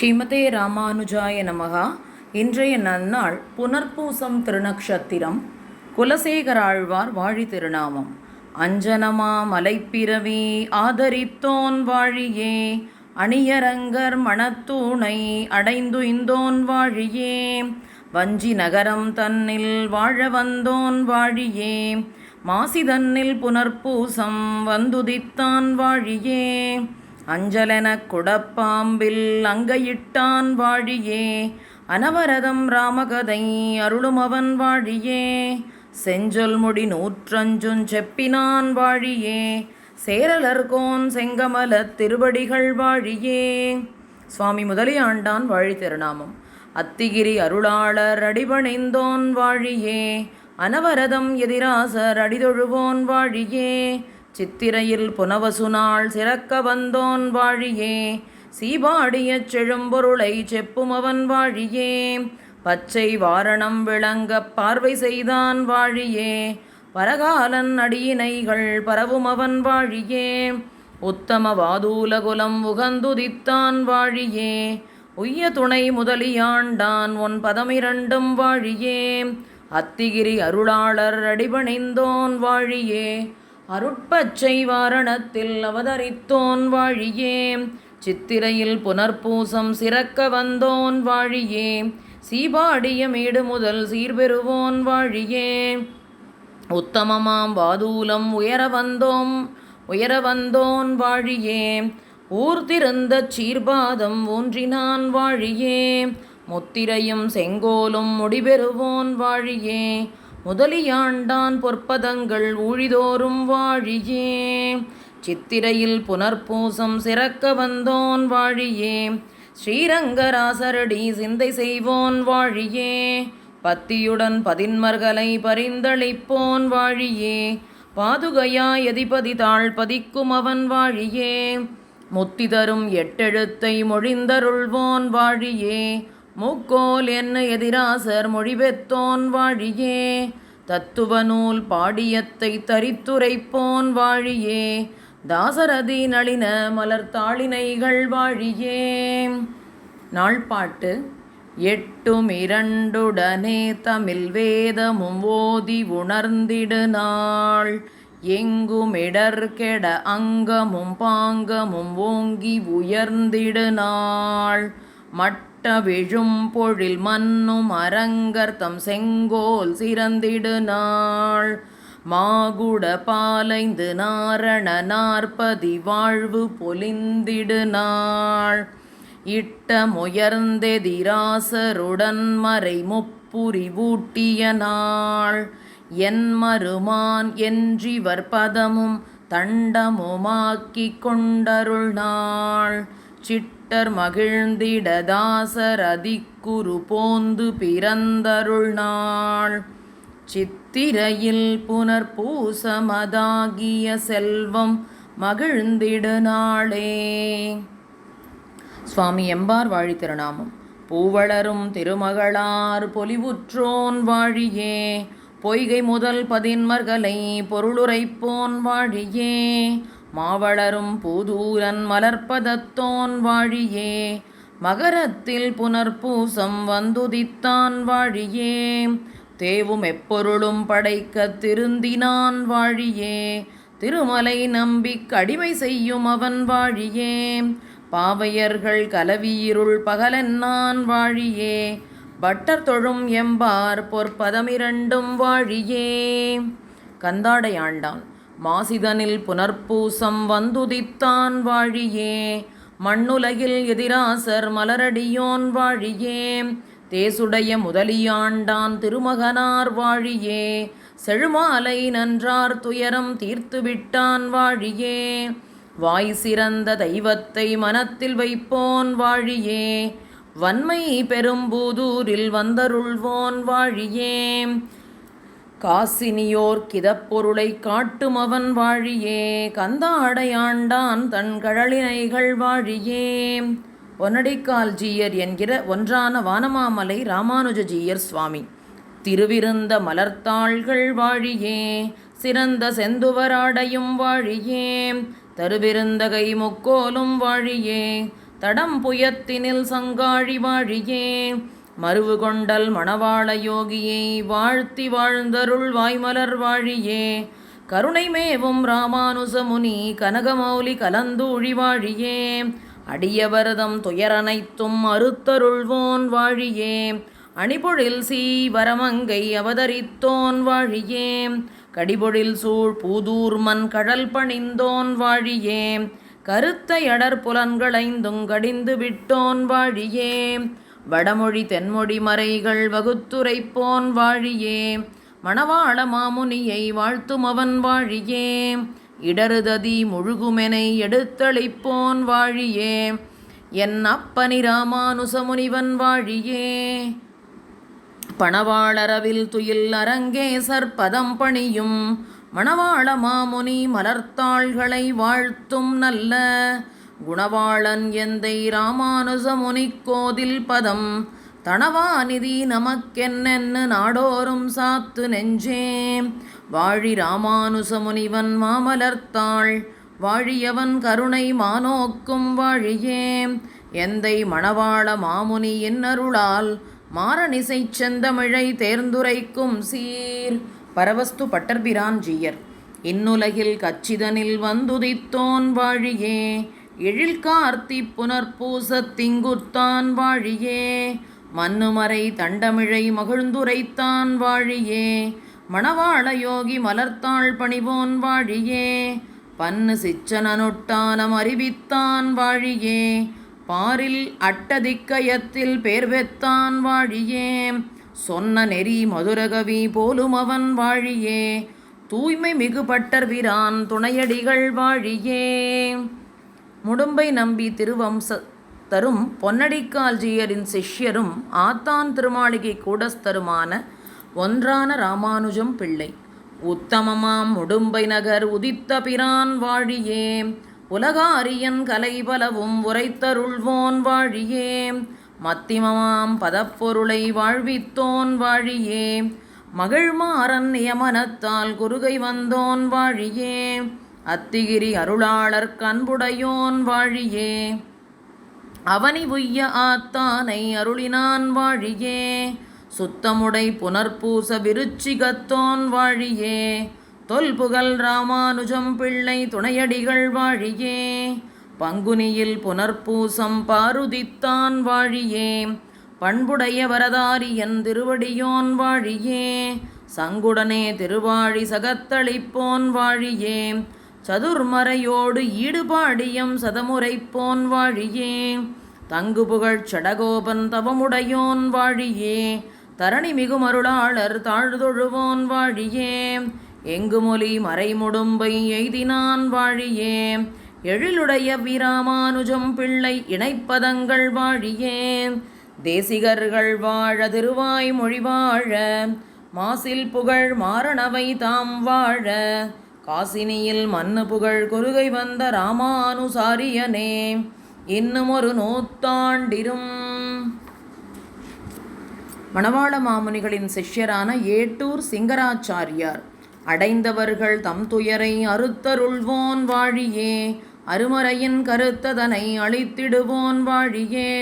ஸ்ரீமதே ராமானுஜாய நமகா. இன்றைய நன்னாள் புனர்பூசம் திருநக்ஷத்திரம். குலசேகராழ்வார் வாழி திருநாமம். அஞ்சனமா மலைப்பிறவி ஆதரித்தோன் வாழியே. அணியரங்கர் மணத்தூணை அடைந்து இந்தோன் வாழியே. வஞ்சி நகரம் தன்னில் வாழ வந்தோன் வாழியே. மாசி தன்னில் புனர்பூசம் வந்துதித்தான் வாழியே. அஞ்சலெனக் குடப்பாம்பில் அங்கையிட்டான் வாழியே. அனவரதம் ராமகதை அருளுமவன் வாழியே. செஞ்சொல் முடி நூற்றஞ்சும் செப்பினான் வாழியே. சேரலர்கோன் செங்கமலத் திருவடிகள் வாழியே. சுவாமி முதலியாண்டான் வாழி திருநாமம். அத்திகிரி அருளாளர் அடிபணிந்தோன் வாழியே. அனவரதம் எதிராசர் அடிதொழுவோன் வாழியே. சித்திரையில் புனவசுனாள் சிறக்க வந்தோன் வாழியே. சீபாடியச் செழும்பொருளை செப்புமவன் வாழியே. பச்சை வாரணம் விளங்கப் பார்வை செய்தான் வாழியே. பரகாலன் அடியினைகள் பரவுமவன் வாழியே. உத்தம வாதூலகுலம் உகந்துதித்தான் வாழியே. உய்ய துணை முதலியாண்டான் உன் பதமிரண்டும் வாழியே. அத்திகிரி அருளாளர் அடிபணிந்தோன் வாழியே. அருட்பச்சை வாரணத்தில் அவதரித்தோன் வாழியே. சித்திரையில் புனர்பூசம் சிறக்க வந்தோன் வாழியே. சீபாடிய மேடு முதல் சீர்பெறுவோன் வாழியே. உத்தமமாம் வாதூலம் உயர வந்தோம் உயர வந்தோன் வாழியே. ஊர்திருந்த சீர்பாதம் ஊன்றினான் வாழியே. முத்திரையும் செங்கோலும் முடிபெறுவோன் வாழியே. முதலியாண்டான் பொற்பதங்கள் ஊழிதோறும் வாழியே. சித்திரையில் புனர்பூசம் சிறக்க வந்தோன் வாழியே. ஸ்ரீரங்கராசரடி சிந்தை செய்வோன் வாழியே. பத்தியுடன் பதின்மர்களை பரிந்தளிப்போன் வாழியே. பாதுகையா எதிபதி தாழ் பதிக்கும் அவன் வாழியே. முத்தி தரும் எட்டெழுத்தை மொழிந்தருள்வோன் வாழியே. மூக்கோல் என்ன எதிராசர் மொழிபெத்தோன் வாழியே. தத்துவ நூல் பாடியத்தை தரித்துரைப்போன் வாழியே. தாசரதி நளின மலர்த்தாளினைகள் வாழியே. நாள்பாட்டு எட்டும் இரண்டுடனே தமிழ் வேதமும் ஓதி உணர்ந்திடு நாள். எங்கும் இடர்கெட அங்கமும் பாங்கமும் ஓங்கி உயர்ந்திடு நாள். மட்ட விழும் பொழில் மன்னும் அரங்கர்த்தம் செங்கோல் சிறந்திடு நாள். மாகுட பாலைந்து நாரண நாற்பதி வாழ்வு பொலிந்திடு நாள். இட்ட முயர்ந்தெதிராசருடன் மறை முப்புரி ஊட்டிய நாள். என் மருமான் என்றிவர் பதமும் தண்டமுமாக்கி கொண்டருள் நாள். சிட் விட்டர் தாசர் அதிக்குரு போந்து பிறந்தருள் நாள். சித்திரையில் புனர்பூசமதாகிய செல்வம் மகிழ்ந்திடு நாளே. சுவாமி எம்பார் வாழி திருநாமம். பூவளரும் திருமகளார் பொலிவுற்றோன் வாழியே. பொய்கை முதல் பதின்மர்களை பொருளுரைப்போன் வாழியே. மாவளரும் பூதூரன் மலர்ப்பதத்தோன் வாழியே. மகரத்தில் புனர்பூசம் வந்துதித்தான் வாழியே. தேவும் எப்பொருளும் படைக்க திருந்தினான் வாழியே. திருமலை நம்பிக் கடிமை செய்யும் அவன் வாழியே. பாவையர்கள் கலவியிருள் பகலென்னான் வாழியே. பட்டர் தொழும் எம்பார் பொற்பதமிரண்டும் வாழியே. கந்தாடையாண்டான் மாசிதனில் புனர்பூசம் வந்துதித்தான் வாழியே. மண்ணுலகில் எதிராசர் மலரடியோன் வாழியே. தேசுடைய முதலியாண்டான் திருமகனார் வாழியே. செழுமாலை நன்றார் துயரம் தீர்த்துவிட்டான் வாழியே. வாய் சிறந்த தெய்வத்தை மனத்தில் வைப்போன் வாழியே. வன்மை பெரும்பூதூரில் வந்தருள்வோன் வாழியே. காசினியோர் கிதப்பொருளை காட்டும் அவன் வாழியே. கந்தாடையாண்டான் தன் கழலினைகள் வாழியே. ஒன்னடிக்கால் ஜீயர் என்கிற ஒன்றான வானமாமலை ராமானுஜ ஜீயர் சுவாமி. திருவிருந்த மலர்த்தாள்கள் வாழியே. சிறந்த செந்துவராடையும் வாழியே. தருவிருந்த கை முக்கோலும் வாழியே. தடம் புயத்தினில் சங்காழி வாழியே. மருவு கொண்டல் மணவாள யோகியை வாழ்த்தி வாழ்ந்தருள் வாய்மலர் வாழியே. கருணை மேவும் ராமானுசமுனி கனகமௌலி கலந்தூழி வாழியே அடியவரதம் துயரனைத்தும் அறுத்தருள்வோன் வாழியே. அணிபொழில் சீவரமங்கை அவதரித்தோன் வாழியே. கடிபொழில் சூழ் பூதூர்மன் கடல் பணிந்தோன் வாழியே. கருத்தை அடர் கடிந்து விட்டோன் வாழியே. வடமொழி தென்மொழி மறைகள் வகுத்துரைப்போன் வாழியே. மணவாள மாமுனியை வாழ்த்தும் அவன் வாழியே. இடருததி முழுகுமெனை எடுத்தளிப்போன் வாழியே. என் அப்பனி ராமானுசமுனிவன் வாழியே. பணவாளரவில் துயில் அரங்கே பதம் பணியும் மணவாள மாமுனி மலர்த்தாள்களை வாழ்த்தும் நல்ல குணவாளன் எந்தை ராமானுச முனிக்கோதில் பதம். தனவாநிதி நமக்கென்னென்னு நாடோறும் சாத்து நெஞ்சே. வாழி ராமானுசமுனிவன் மாமலர்த்தாள். வாழியவன் கருணை மானோக்கும் வாழியே. எந்தை மணவாள மாமுனி அருளால் மாரணிசை செந்தமிழை தேர்ந்துரைக்கும் சீர். பரவஸ்து பட்டர்பிரான் ஜீயர். இன்னுலகில் கச்சிதனில் வந்துதித்தோன் வாழியே. எழில் கார்த்தி புனர்பூசத் திங்குத்தான் வாழியே. மன்னுமறை தண்டமிழை மகிழ்ந்துரைத்தான் வாழியே. மணவாள யோகி மலர்த்தாள் பணிவோன் வாழியே. பன்னு சிச்சனனுட்டானம் அறிவித்தான் வாழியே. பாரில் அட்டதிக்கயத்தில் பேர் வெத்தான் வாழியே. சொன்ன நெறி மதுரகவி போலும் அவன் வாழியே. தூய்மை மிகுபட்டர் வீரான் துணையடிகள் வாழியே. முடும்பை நம்பி திருவம்ச தரும் பொன்னடிக்கால்ஜியரின் சிஷ்யரும் ஆத்தான் திருமாளிகை கூடஸ்தருமான ஒன்றான ராமானுஜம் பிள்ளை. உத்தமமாம் முடும்பை நகர் உதித்த பிரான் வாழியே. உலகாரியன் கலை பலவும் உரைத்தருள்வோன் வாழியே. மத்திமமாம் பதப்பொருளை வாழ்வித்தோன் வாழியே. மகிழ்மாறன் நியமனத்தால் குறுகை வந்தோன் வாழியே. அத்திகிரி அருளாளர் கண்புடையோன் வாழியே. அவனி உய்ய ஆத்தானை அருளினான் வாழியே. சுத்தமுடை புனர்பூச விருச்சிகத்தோன் வாழியே. தொல்புகழ் ராமானுஜம் பிள்ளை துணையடிகள் வாழியே. பங்குனியில் புனர்பூசம் பாருதித்தான் வாழியே. பண்புடைய வரதாரியன் திருவடியோன் வாழியே. சங்குடனே திருவாழி சகத்தளிப்போன் வாழியே. சதுர்மறையோடு ஈடுபாடியம் சதமுறைப்போன் வாழியே. தங்கு புகழ் சடகோபன் தவமுடையோன் வாழியே. தரணி மிகுமருளாளர் தாழ்தொழுவோன் வாழியே. எங்குமொலி மறைமுடும்பை எய்தினான் வாழியே. எழிலுடைய வீராமானுஜம் பிள்ளை இணைப்பதங்கள் வாழியே. தேசிகர்கள் வாழ திருவாய் மொழி வாழ மாசில் புகழ் மாரணவை தாம் வாழ. காசினியில் மண்ணு புகழ் கொருகை வந்த ராமானுசாரியனே இன்னும் ஒரு நூத்தாண்டிரும் மணவாள மாமுனிகளின் சிஷ்யரான ஏட்டூர் சிங்கராச்சாரியார் அடைந்தவர்கள் தம் துயரை அறுத்தருள்வோன் வாழியே அருமறையின் கருத்ததனை அழித்திடுவோன் வாழியே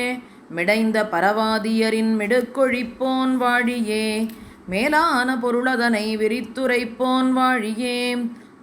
மிடைந்த பரவாதியரின் மிடுக்கொழிப்போன் வாழியே மேலான பொருளதனை விரித்துரைப்போன் வாழியே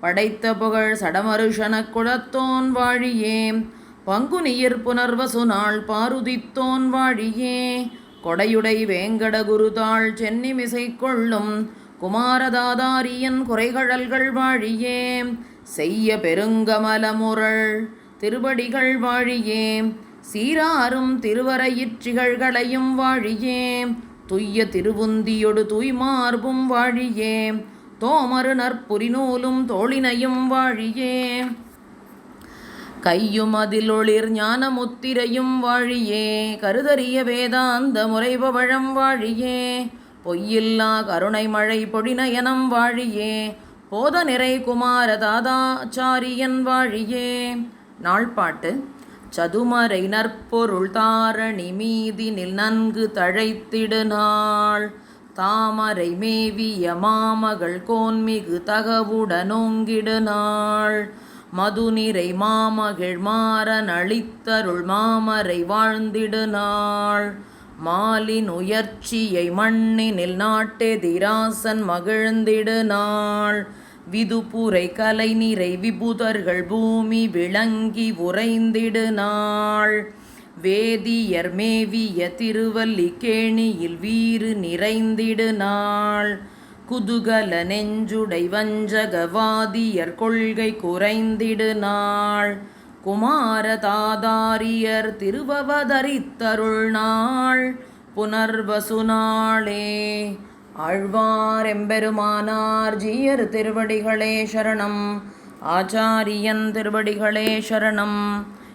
படைத்த புகழ் சடமருஷன குளத்தோன் வாழியே. பங்குனியிற் புனர்வசு நாள் பாருதித்தோன் வாழியே. கொடையுடை வேங்கட குருதாள் சென்னிமிசை கொள்ளும் குமாரதாதாரியன் குறைகழல்கள் வாழியே. செய்ய பெருங்கமலமுரள் திருவடிகள் வாழியே. சீராரும் திருவரையிற்றிகழ்களையும் வாழியே. துய்ய திருவுந்தியொடு தூய்மார்பும் வாழியே. தோமரு நற்புரிநூலும் தோழினையும் வாழியே. கையும் அதில் ஒளிர் ஞான முத்திரையும் வாழியே. கருதறிய வேதாந்த முறைபவழம் வாழியே. பொய்யில்லா கருணை மழை பொடிநயனம் வாழியே. போத நிறை குமார தாதாச்சாரியன் வாழியே. நாள்பாட்டு. சதுமறை நற்பொருள் தாரணி மீதினில் நன்கு தழைத்திடு நாள். தாமரை மேவிய மாமகள் கோன்மிகு தகவுடனோங்கிடு நாள் மதுநிறை மாமகிழ் மாறன் அளித்தருள் மாமரை வாழ்ந்திடு நாள் மாலின் உயர்ச்சியை மண்ணினில் நாட்டெதிராசன் மகிழ்ந்திடு நாள் விதுப்புரை கலை நிறை விபுதர்கள் பூமி விளங்கி உறைந்திடு நாள் வேதியர்மேவிய திருவல்லிக்கேணியில் வீறு நிறைந்திடு நாள். குதுகல நெஞ்சுடை வஞ்சகவாதியர் கொள்கை குறைந்திடு நாள். குமாரதாதாரியர் திருவவதரித்தருள் நாள். புனர்வசு நாளே. ஆழ்வார் எம்பெருமானார் ஜீயர் திருவடிகளே சரணம். ஆச்சாரியன் திருவடிகளே சரணம்.